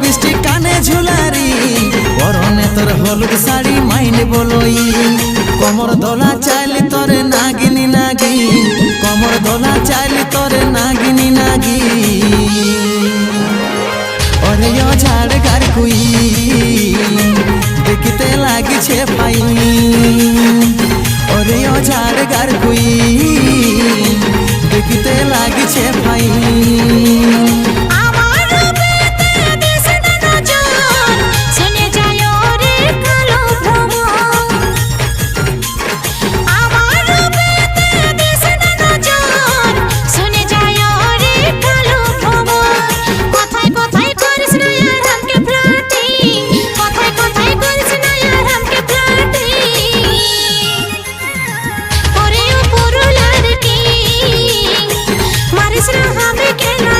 বৃষ্টি, কানে ঝুলারি। পরনে তোর হলুদ শাড়ি, মাইনে বলই। কমর দোলা চাইলি তোরে নাগিনি নাগি। কমর দোলা চাইলি তোরে নাগিনি নাগি। অরে ঝাড় গার কুই দেখিতে লাগিছে পাই। অরে ঝাড় গার কুই Llévame que no